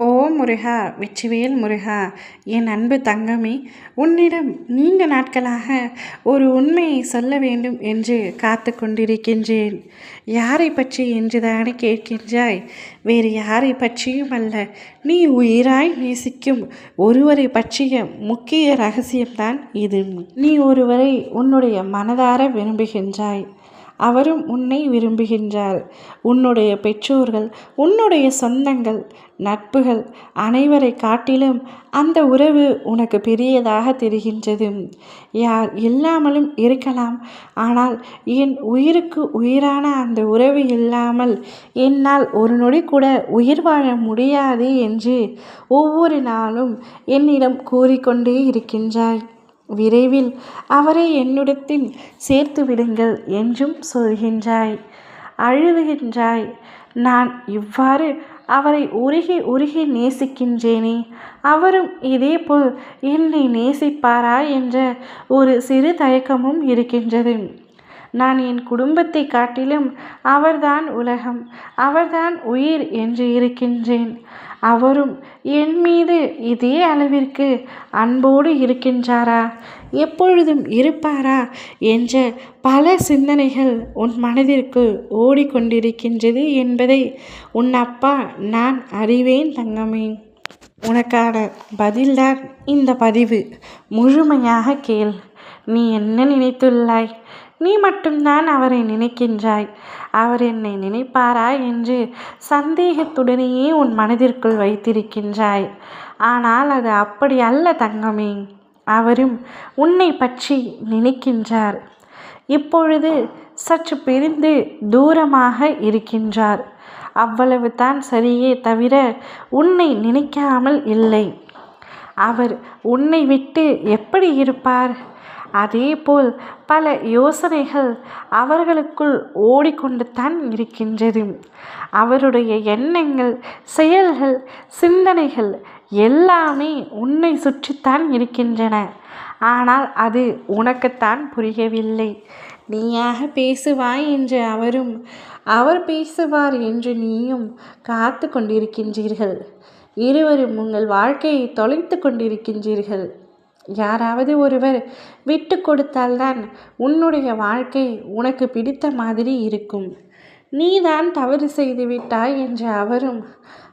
ஓ முருகா வெற்றிவேல் முருகா என் அன்பு தங்கமே உன்னிடம் நீண்ட நாட்களாக ஒரு உண்மையை சொல்ல வேண்டும் என்று காத்து கொண்டிருக்கின்றேன். யாரை பற்றி என்றுதானே கேட்கின்றாய்? வேறு யாரை பற்றியும் அல்ல. நீ உயிராய் நேசிக்கும் ஒருவரை பற்றிய முக்கிய ரகசியம்தான் இது. நீ ஒருவரை உன்னுடைய மனதார விரும்புகின்றாய். அவரும் உன்னை விரும்புகின்றார். உன்னுடைய பெற்றோர்கள் உன்னுடைய சொந்தங்கள் நட்புகள் அனைவரை காட்டிலும் அந்த உறவு உனக்கு பெரியதாக தெரிகின்றது. யார் இல்லாமலும் இருக்கலாம். ஆனால் என் உயிருக்கு உயிரான அந்த உறவு இல்லாமல் என்னால் ஒரு நொடி கூட உயிர் வாழ முடியாது என்று ஒவ்வொரு நாளும் என்னிடம் கூறிக்கொண்டே இருக்கின்றாய். விரைவில் அவரை என்னிடத்தில் சேர்த்து விடுங்கள் என்றும் சொல்கின்றாய். அழுதுகின்றாய். நான் இவ்வாறு அவரை உருகி உருகி நேசிக்கின்றேனே. அவரும் இதேபோல் என்னை நேசிப்பாரா என்ற ஒரு சிறு தயக்கமும் இருக்கின்றது. நான் என் குடும்பத்தை காட்டிலும் அவர்தான் உலகம் அவர்தான் உயிர் என்று இருக்கின்றேன். அவரும் என் மீது இதே அளவிற்கு அன்போடு இருக்கின்றாரா? எப்பொழுதும் இருப்பாரா? என்ற பல சிந்தனைகள் உன் மனதிற்கு ஓடிக்கொண்டிருக்கின்றது என்பதை உன் அப்பா நான் அறிவேன் தங்கமே. உனக்கான பதில்தான் இந்த பதிவு. முழுமையாக கேள். நீ என்ன நினைத்துள்ளாய்? நீ மட்டும்தான் அவரை நினைக்கின்றாய். அவர் என்னை நினைப்பாரா என்று சந்தேகத்துடனேயே உன் மனதிற்குள் வைத்திருக்கின்றாய். ஆனால் அது அப்படி அல்ல தங்கமே. அவரும் உன்னை பற்றி நினைக்கின்றார். இப்பொழுது சற்று பிரிந்து தூரமாக இருக்கின்றார். அவ்வளவு தான் சரியே தவிர உன்னை நினைக்காமல் இல்லை. அவர் உன்னை விட்டு எப்படி இருப்பார்? அதேபோல் பல யோசனைகள் அவர்களுக்குள் ஓடிக்கொண்டு தான் இருக்கின்றது. அவருடைய எண்ணங்கள் செயல்கள் சிந்தனைகள் எல்லாமே உன்னை சுற்றித்தான் இருக்கின்றன. ஆனால் அது உனக்குத்தான் புரியவில்லை. நீயாக பேசுவாய் என்று அவரும் அவர் பேசுவார் என்று நீயும் காத்து கொண்டிருக்கின்றீர்கள். இருவரும் உங்கள் வாழ்க்கையை தொலைத்து கொண்டிருக்கின்றீர்கள். யாராவது ஒருவர் விட்டு கொடுத்தால்தான் உன்னுடைய வாழ்க்கை உனக்கு பிடித்த மாதிரி இருக்கும். நீதான் தவறு செய்து விட்டாய் என்று அவரும்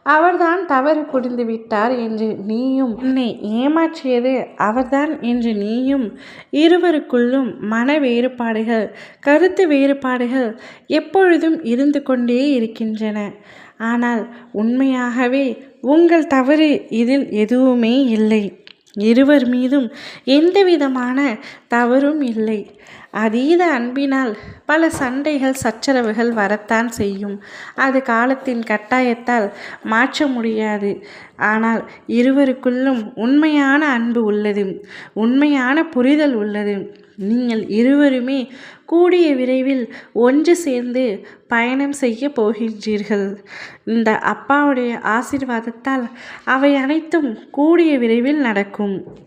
அவர்தான் தவறு புரிந்து விட்டார் என்று நீயும். உன்னை ஏமாற்றியது அவர்தான் என்று நீயும். இருவருக்குள்ளும் மன வேறுபாடுகள் கருத்து வேறுபாடுகள் எப்பொழுதும் இருந்து கொண்டே இருக்கின்றன. ஆனால் உண்மையாகவே உங்கள் தவறு இதில் எதுவுமே இல்லை. இருவர் மீதும் எந்தவிதமான தவறும் இல்லை. அதீத அன்பினால் பல சண்டைகள் சச்சரவுகள் வரத்தான் செய்யும். அது காலத்தின் கட்டாயத்தால் மாற்ற முடியாது. ஆனால் இருவருக்குள்ளும் உண்மையான அன்பு உள்ளது. உண்மையான புரிதல் உள்ளது. நீங்கள் இருவருமே கூடிய விரைவில் ஒன்று சேர்ந்து பயணம் செய்ய போகின்றீர்கள். இந்த அப்பாவுடைய ஆசிர்வாதத்தால் அவை அனைத்தும் கூடிய விரைவில் நடக்கும்.